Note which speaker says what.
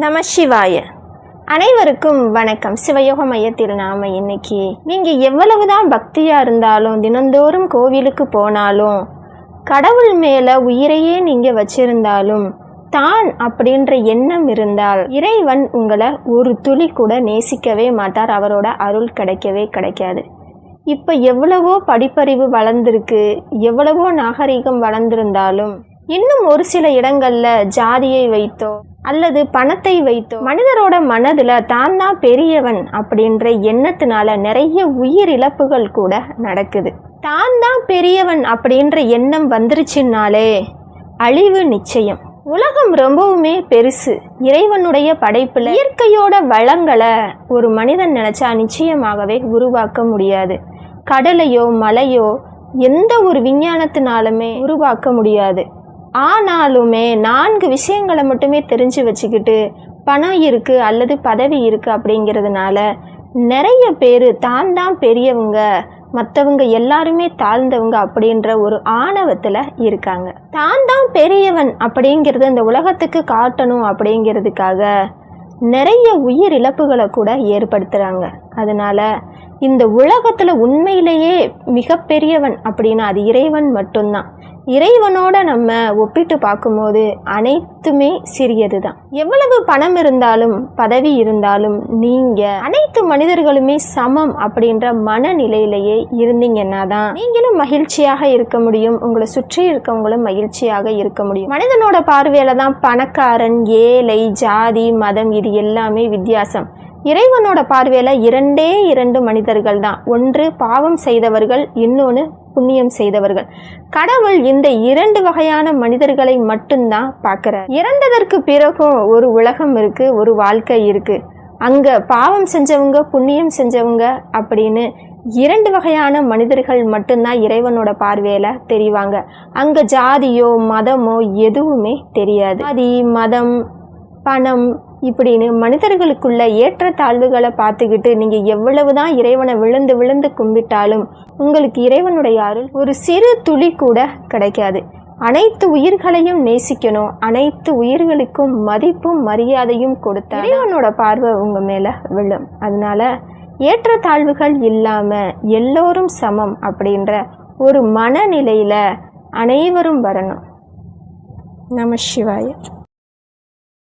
Speaker 1: நம சிவாய. அனைவருக்கும் வணக்கம். சிவயோக மையத்தில் நாம இன்னைக்கு நீங்கள் எவ்வளவுதான் பக்தியாக இருந்தாலும் தினந்தோறும் கோவிலுக்கு போனாலும் கடவுள் மேலே உயிரையே நீங்கள் வச்சிருந்தாலும் தான் அப்படின்ற எண்ணம் இருந்தால் இறைவன் உங்களை ஒரு துளி கூட நேசிக்கவே மாட்டார். அவரோட அருள் கிடைக்கவே கிடைக்காது. இப்போ எவ்வளவோ படிப்பறிவு வளர்ந்துருக்கு எவ்வளவோ நாகரிகம் வளர்ந்திருந்தாலும் இன்னும் ஒரு சில இடங்களில் ஜாதியை வைத்தோ அல்லது பணத்தை வைத்து? மனிதரோட மனதில் தான் தான் பெரியவன் அப்படின்ற எண்ணத்தினால நிறைய உயிரிழப்புகள் கூட நடக்குது. தான் தான் பெரியவன் அப்படின்ற எண்ணம் வந்துருச்சுனாலே அழிவு நிச்சயம். உலகம் ரொம்பவுமே பெருசு. இறைவனுடைய படைப்பில் இயற்கையோட வளங்களை ஒரு மனிதன் நினைச்சா நிச்சயமாகவே உருவாக்க முடியாது. கடலையோ மலையோ எந்த ஒரு விஞ்ஞானத்தினாலுமே உருவாக்க முடியாது. ஆனாலுமே நான்கு விஷயங்களை மட்டுமே தெரிஞ்சு வச்சுக்கிட்டு பணம் இருக்குது அல்லது பதவி இருக்கு அப்படிங்கிறதுனால நிறைய பேர் தான் தான் பெரியவங்க மற்றவங்க எல்லாருமே தாழ்ந்தவங்க அப்படின்ற ஒரு ஆணவத்தில் இருக்காங்க. தான் தான் பெரியவன் அப்படிங்கிறது இந்த உலகத்துக்கு காட்டணும் அப்படிங்கிறதுக்காக நிறைய உயிர் இழப்புகளை கூட ஏற்படுத்துகிறாங்க அதனால் இந்த உலகத்தில் உண்மையிலேயே மிகப்பெரியவன் அப்படின்னா அது இறைவன் மட்டும்தான். இறைவனோட நம்ம ஒப்பிட்டு பார்க்கும்போது அனைத்துமே சிறியது தான் எவ்வளவு பணம் இருந்தாலும் பதவி இருந்தாலும் நீங்க அனைத்து மனிதர்களுமே சமம் அப்படின்ற மனநிலையிலேயே இருந்தீங்கன்னா தான் நீங்களும் மகிழ்ச்சியாக இருக்க முடியும். உங்களை சுற்றி இருக்கவங்களும் மகிழ்ச்சியாக இருக்க முடியும். மனிதனோட பார்வையில தான் பணக்காரன் ஏழை ஜாதி மதம் இது எல்லாமே வித்தியாசம். இறைவனோட பார்வையில இரண்டே இரண்டு மனிதர்கள் தான் ஒன்று பாவம் செய்தவர்கள் இன்னொன்று புண்ணியம் செய்தவர்கள். கடவுள் இந்த இரண்டு வகையான மனிதர்களை மட்டும்தான் பார்க்கிறார். இறந்ததற்கு பிறகும் ஒரு உலகம் இருக்கு ஒரு வாழ்க்கை இருக்கு. அங்க பாவம் செஞ்சவங்க புண்ணியம் செஞ்சவங்க அப்படின்னு இரண்டு வகையான மனிதர்கள் மட்டும்தான் இறைவனோட பார்வையில தெரிவாங்க. அங்க ஜாதியோ மதமோ எதுவுமே தெரியாது. ஜாதி மதம் பணம் இப்படின்னு மனிதர்களுக்குள்ள ஏற்றத்தாழ்வுகளை பார்த்துக்கிட்டு நீங்க எவ்வளவுதான் இறைவனை விழுந்து விழுந்து கும்பிட்டாலும் உங்களுக்கு இறைவனுடைய அருள் ஒரு சிறு துளி கூட கிடைக்காது. அனைத்து உயிர்களையும் நேசிக்கணும். அனைத்து உயிர்களுக்கும் மதிப்பும் மரியாதையும் கொடுத்த இறைவனோட பார்வை உங்கள் மேலே விழும். அதனால ஏற்ற தாழ்வுகள் இல்லாமல் எல்லோரும் சமம் அப்படின்ற ஒரு மனநிலையில் அனைவரும் வரணும். நம சிவாய.